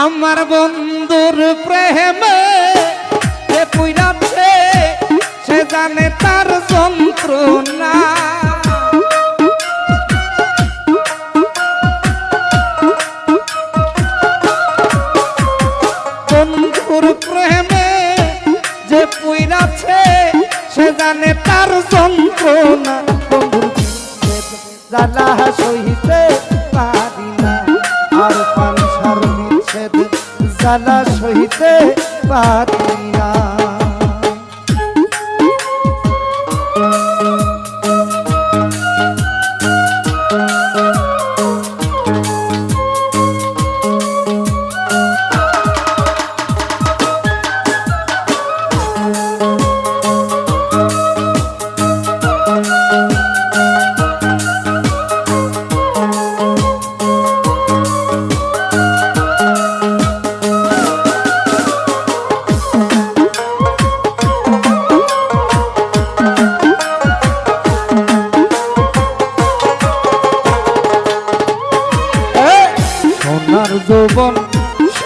আমার বন্ধুর প্রেমে যে সে জানে তার যন্ত্রণা। বন্ধুর প্রেমে যে সে জানে তার যন্ত্রণা। বন্ধুর সহিতে জ্বালা সহিতে পারি।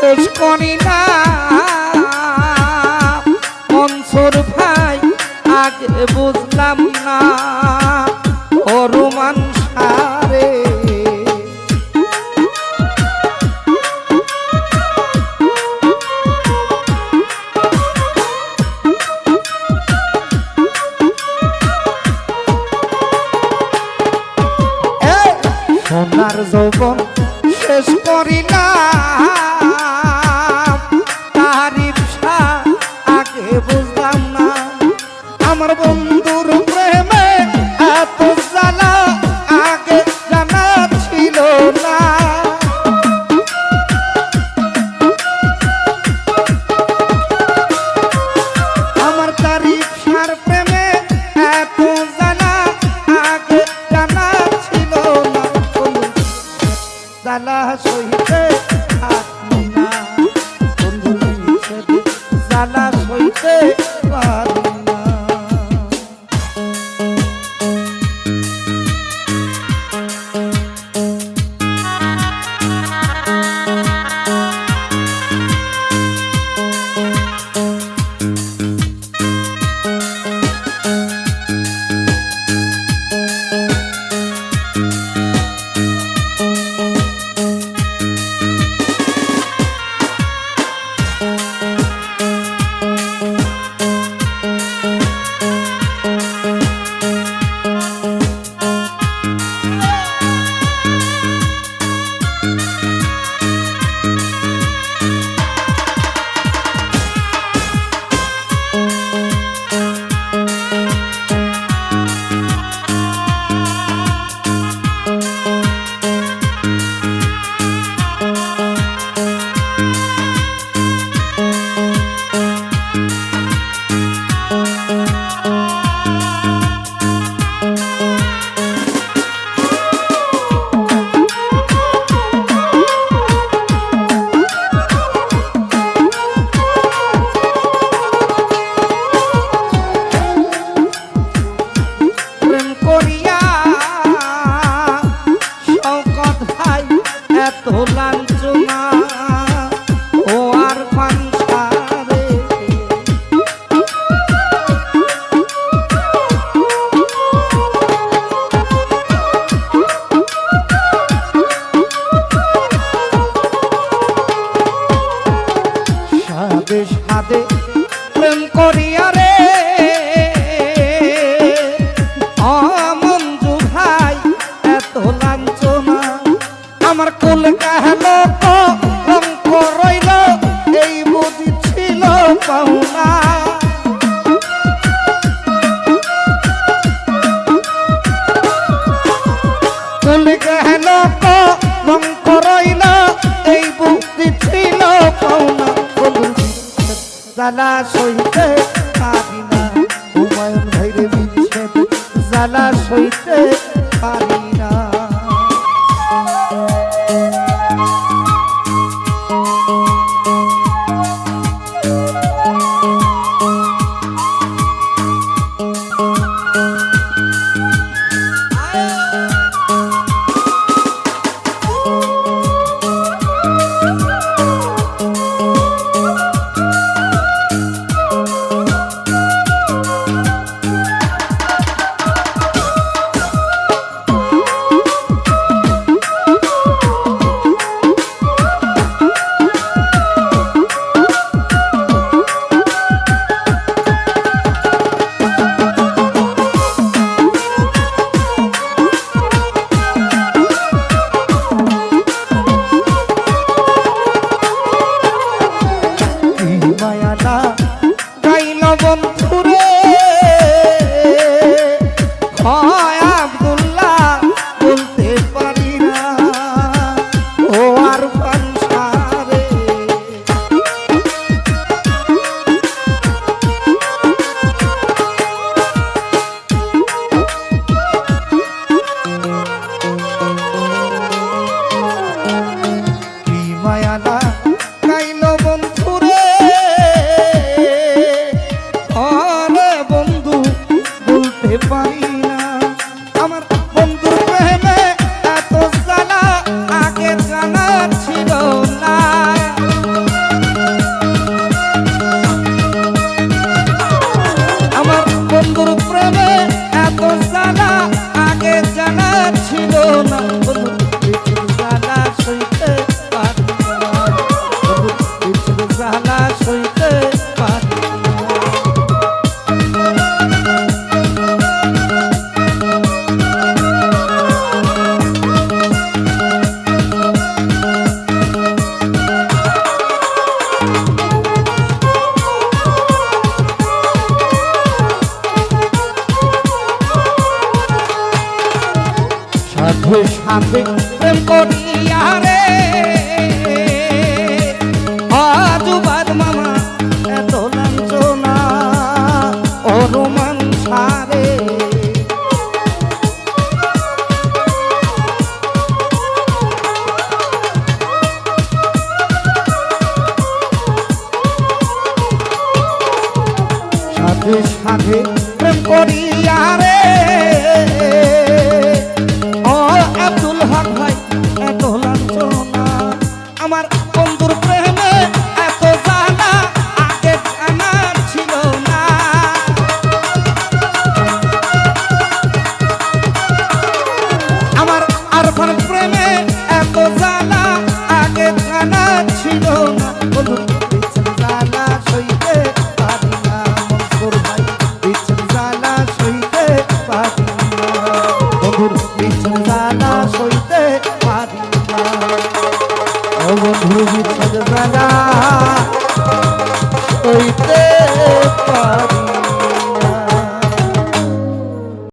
শেষ করি না। ভাই আগে বুঝলাম না। করিয়া রে। অমঞ্জু ভাই এত লাঞ্ছনা। আমার কুল কাহলো অঙ্ক রইল, এই বুঝি ছিল পাওনা। কুল কাহলো অঙ্ক জ্বালা সইতে পারি না। হুমায়ুন ভাইরে বিচ্ছেদ জ্বালা সইতে পারি বন্ধুর সাথে প্রেম করিয়া রে। আজুবাদ মামা, এত লাঞ্চনা অনুমান সারে সাথে সাথে প্রেম করিয়া রে।